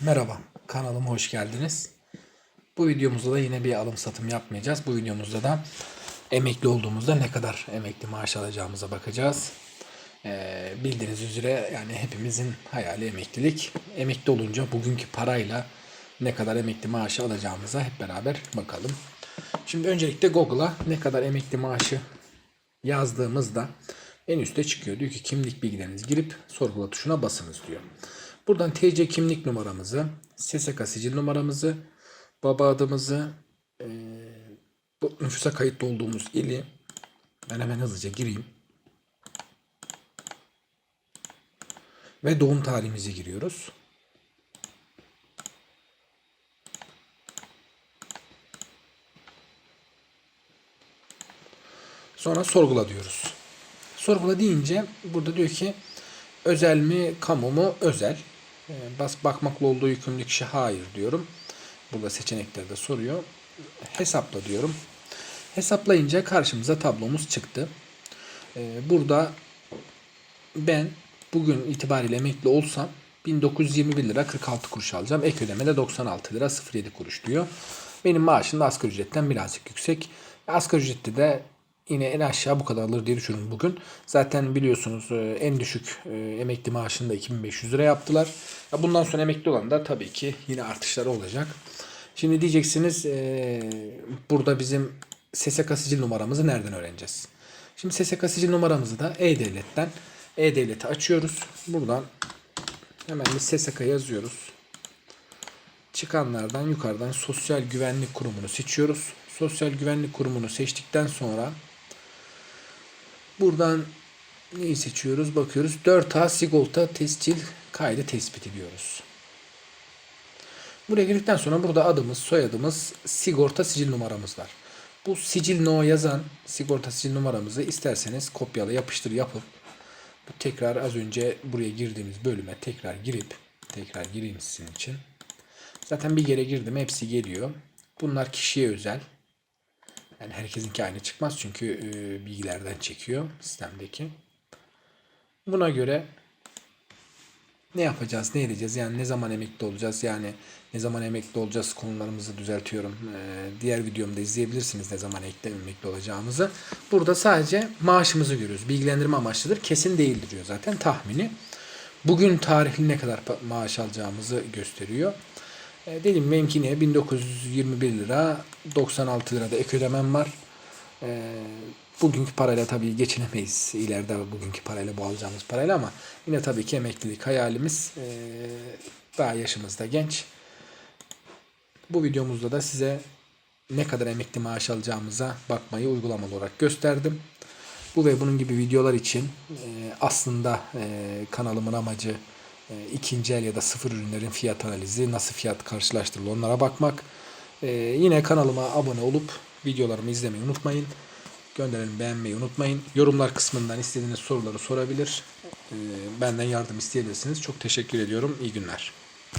Merhaba, kanalıma hoş geldiniz. Bu videomuzda da yine bir alım satım yapmayacağız. Bu videomuzda da emekli olduğumuzda ne kadar emekli maaş alacağımıza bakacağız. Ee, bildiğiniz üzere yani hepimizin hayali emeklilik. Emekli olunca bugünkü parayla ne kadar emekli maaşı alacağımıza hep beraber bakalım. Şimdi öncelikle Google'a ne kadar emekli maaşı yazdığımızda en üstte çıkıyor. Diyor ki kimlik bilgilerinizi girip sorgula tuşuna basınız diyor. Buradan TC kimlik numaramızı, SSK sicil numaramızı, baba adımızı, eee, bu nüfusa kayıtlı olduğumuz ili ben hemen hızlıca gireyim. Ve doğum tarihimizi giriyoruz. Sonra sorgula diyoruz. Sorgula deyince burada diyor ki özel mi kamu mu özel. Ee, Bas bakmakla olduğu yükümlü kişi hayır diyorum. Burada seçeneklerde soruyor. Hesapla diyorum. Hesaplayınca karşımıza tablomuz çıktı. Ee, Burada ben bugün itibariyle emekli olsam 1921 lira 46 kuruş alacağım. Ek ödeme de 96 lira 07 kuruş diyor. Benim maaşım da asgari ücretten birazcık yüksek. Asgari ücretli de yine en aşağı bu kadar alır diye düşünüyorum bugün. Zaten biliyorsunuz e, en düşük e, emekli maaşını da 2500 lira yaptılar. Ya Bundan sonra emekli olan da tabii ki yine artışları olacak. Şimdi diyeceksiniz e, burada bizim SSK sicil numaramızı nereden öğreneceğiz? Şimdi SSK sicil numaramızı da E-Devlet'ten E-Devlet'i açıyoruz. Buradan hemen bir SSK yazıyoruz. Çıkanlardan yukarıdan Sosyal Güvenlik Kurumu'nu seçiyoruz. Sosyal Güvenlik Kurumu'nu seçtikten sonra buradan neyi seçiyoruz? Bakıyoruz. 4A sigorta tescil kaydı tespit ediyoruz. Buraya girdikten sonra burada adımız, soyadımız, sigorta sicil numaramız var. Bu sicil no yazan sigorta sicil numaramızı isterseniz kopyala yapıştır yapıp bu tekrar az önce buraya girdiğimiz bölüme tekrar girip tekrar gireyim sizin için. Zaten bir yere girdim hepsi geliyor. Bunlar kişiye özel. Yani herkesinki aynı çıkmaz çünkü e, bilgilerden çekiyor sistemdeki. Buna göre ne yapacağız, ne edeceğiz? Yani ne zaman emekli olacağız? Yani ne zaman emekli olacağız konularımızı düzeltiyorum. Ee, diğer videomda izleyebilirsiniz ne zaman emekli, olacağımızı. Burada sadece maaşımızı görüyoruz. Bilgilendirme amaçlıdır. Kesin değildir diyor zaten tahmini. Bugün tarihli ne kadar maaş alacağımızı gösteriyor. Ee, dediğim benimki ne? 1921 lira 96 lirada ek ödemem var. Ee, bugünkü parayla tabii geçinemeyiz. İleride bugünkü parayla bu parayla ama yine tabii ki emeklilik hayalimiz. Ee, daha yaşımız da genç. Bu videomuzda da size ne kadar emekli maaş alacağımıza bakmayı uygulamalı olarak gösterdim. Bu ve bunun gibi videolar için e, aslında e, kanalımın amacı e, ikinci el ya da sıfır ürünlerin fiyat analizi, nasıl fiyat karşılaştırılır onlara bakmak. E, yine kanalıma abone olup videolarımı izlemeyi unutmayın. Gönderelim beğenmeyi unutmayın. Yorumlar kısmından istediğiniz soruları sorabilir. E, benden yardım isteyebilirsiniz. Çok teşekkür ediyorum. İyi günler.